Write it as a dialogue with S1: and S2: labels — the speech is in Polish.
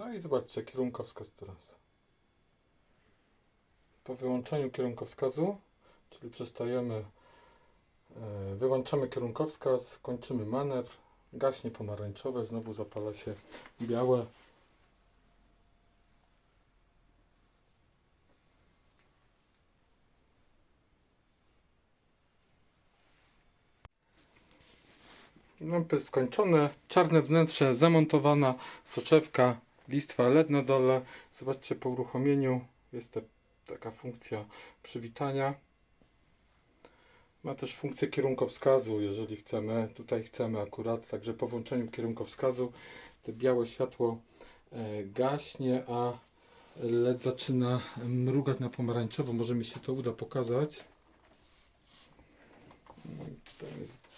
S1: No i zobaczcie, kierunkowskaz teraz. Po wyłączeniu kierunkowskazu, czyli przestajemy, e, wyłączamy kierunkowskaz, kończymy manewr, gaśnie pomarańczowe, znowu zapala się białe. Lampy skończone, czarne wnętrze, zamontowana soczewka, listwa LED na dole. Zobaczcie po uruchomieniu jest ta, taka funkcja przywitania. Ma też funkcję kierunkowskazu, jeżeli chcemy. Tutaj chcemy akurat, także po włączeniu kierunkowskazu to białe światło e, gaśnie, a LED zaczyna mrugać na pomarańczowo. Może mi się to uda pokazać. To jest